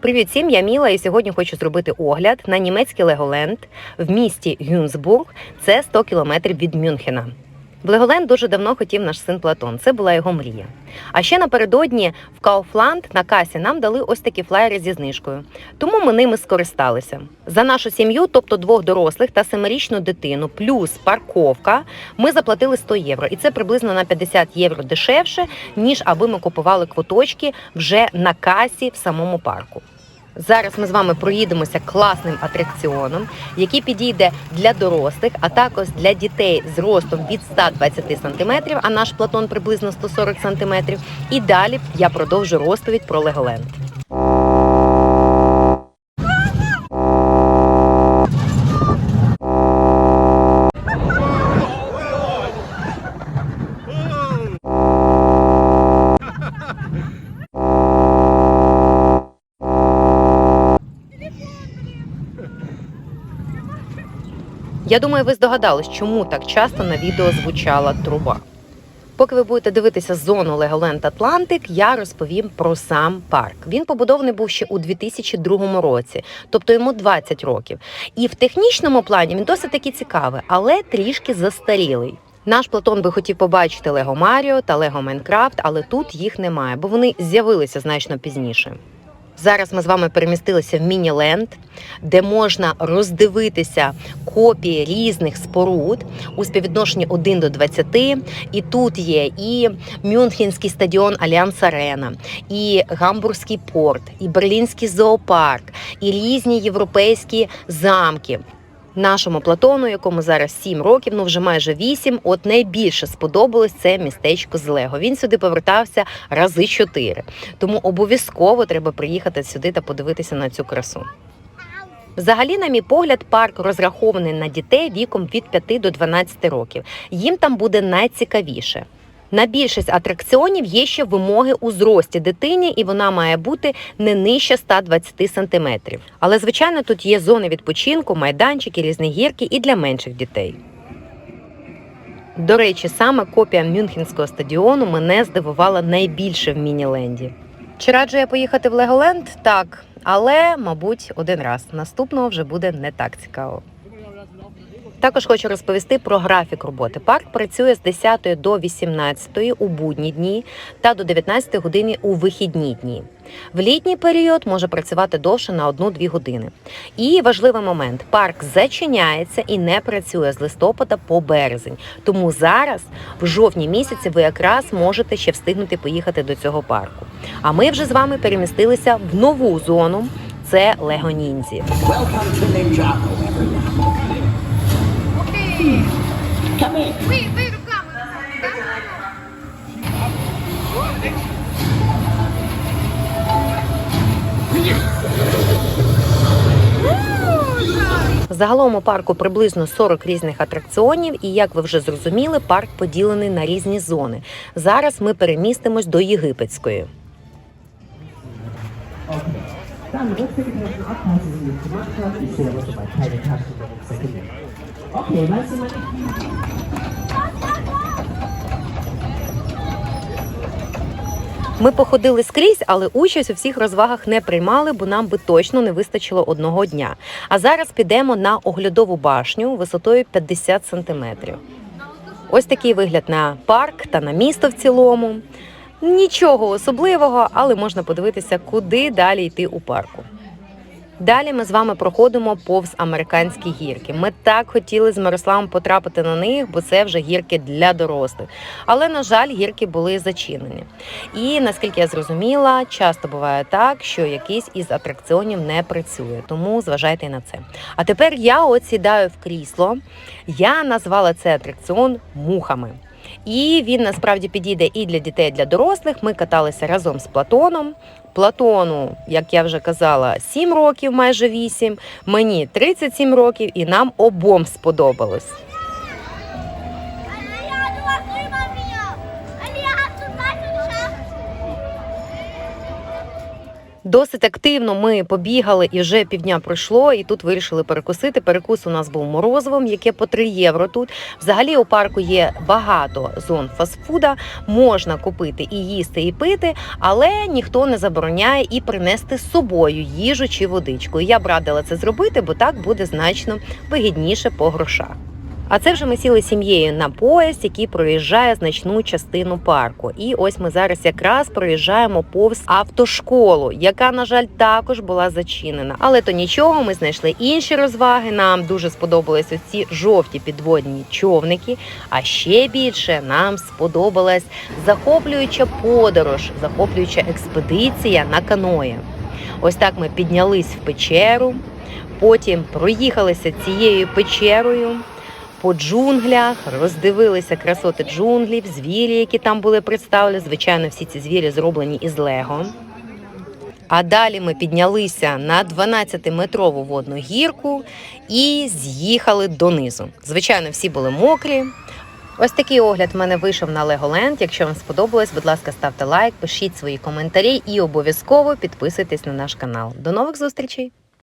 Привіт всім, я Міла, і сьогодні хочу зробити огляд на німецький Леголенд в місті Гюнсбург. Це 100 кілометрів від Мюнхена. В Леголенд дуже давно хотів наш син Платон. Це була його мрія. А ще напередодні в Кауфланд на касі нам дали ось такі флаєри зі знижкою. Тому ми ними скористалися. За нашу сім'ю, тобто двох дорослих та семирічну дитину, плюс парковка, ми заплатили 100 євро. І це приблизно на 50 євро дешевше, ніж аби ми купували квиточки вже на касі в самому парку. Зараз ми з вами проїдемося класним атракціоном, який підійде для дорослих, а також для дітей з ростом від 120 см, а наш Платон приблизно 140 см. І далі я продовжу розповідь про Леголенд. Я думаю, ви здогадались, чому так часто на відео звучала труба. Поки ви будете дивитися зону Леголенд Атлантик, я розповім про сам парк. Він побудований був ще у 2002 році, тобто йому 20 років. І в технічному плані він досить таки цікавий, але трішки застарілий. Наш Платон би хотів побачити Лего Маріо та Лего Майнкрафт, але тут їх немає, бо вони з'явилися значно пізніше. Зараз ми з вами перемістилися в Мініленд, де можна роздивитися копії різних споруд у співвідношенні 1 до 20. І тут є і Мюнхенський стадіон Альянс Арена, і Гамбурзький порт, і Берлінський зоопарк, і різні європейські замки. Нашому Платону, якому зараз 7 років, ну вже майже 8, от найбільше сподобалось це містечко з Лего. Він сюди повертався рази 4. Тому обов'язково треба приїхати сюди та подивитися на цю красу. Взагалі, на мій погляд, парк розрахований на дітей віком від 5 до 12 років. Їм там буде найцікавіше. На більшість атракціонів є ще вимоги у зрості дитині, і вона має бути не нижче 120 сантиметрів. Але звичайно, тут є зони відпочинку, майданчики, різні гірки і для менших дітей. До речі, саме копія Мюнхенського стадіону мене здивувала найбільше в Мініленді. Чи раджу я поїхати в Леголенд? Так, але, мабуть, один раз. Наступного вже буде не так цікаво. Також хочу розповісти про графік роботи. Парк працює з 10 до 18 у будні дні та до 19 години у вихідні дні. В літній період може працювати довше на 1-2 години. І важливий момент: парк зачиняється і не працює з листопада по березень. Тому зараз, в жовтні місяці, ви якраз можете ще встигнути поїхати до цього парку. А ми вже з вами перемістилися в нову зону. Це Лего Ніндзі. Come. Ви, ви руками. Загалом у парку приблизно 40 різних атракціонів, і як ви вже зрозуміли, парк поділений на різні зони. Зараз ми перемістимось до єгипетської. Dann Rücksichtnahme abpassen, wie ich gemacht habe. Ich sehe aber soweit keine Taschen mehr im Second. Okay, weißt du, meine Ми походили скрізь, але участь у всіх розвагах не приймали, бо нам би точно не вистачило одного дня. А зараз підемо на оглядову башню висотою 50 сантиметрів. Ось такий вигляд на парк та на місто в цілому. Нічого особливого, але можна подивитися, куди далі йти у парку. Далі ми з вами проходимо повз американські гірки. Ми так хотіли з Мирославом потрапити на них, бо це вже гірки для дорослих. Але, на жаль, гірки були зачинені. І наскільки я зрозуміла, часто буває так, що якийсь із атракціонів не працює. Тому зважайте на це. А тепер я от сідаю в крісло. Я назвала цей атракціон мухами. І він насправді підійде і для дітей, і для дорослих. Ми каталися разом з Платоном. Платону, як я вже казала, 7 років, майже 8, мені 37 років, і нам обом сподобалось. Досить активно ми побігали і вже півдня пройшло, і тут вирішили перекусити. Перекус у нас був морозивом, яке по 3 євро тут. Взагалі у парку є багато зон фастфуда, можна купити і їсти, і пити, але ніхто не забороняє і принести з собою їжу чи водичку. Я б радила це зробити, бо так буде значно вигідніше по грошах. А це вже ми сіли сім'єю на поїзд, який проїжджає значну частину парку. І ось ми зараз якраз проїжджаємо повз автошколу, яка, на жаль, також була зачинена. Але то нічого, ми знайшли інші розваги. Нам дуже сподобались ці жовті підводні човники. А ще більше нам сподобалась захоплююча подорож, захоплююча експедиція на каної. Ось так ми піднялись в печеру, потім проїхалися цією печерою по джунглях, роздивилися красоти джунглів, звірі, які там були представлені. Звичайно, всі ці звірі зроблені із Лего. А далі ми піднялися на 12-метрову водну гірку і з'їхали донизу. Звичайно, всі були мокрі. Ось такий огляд в мене вийшов на Леголенд. Якщо вам сподобалось, будь ласка, ставте лайк, пишіть свої коментарі і обов'язково підписуйтесь на наш канал. До нових зустрічей!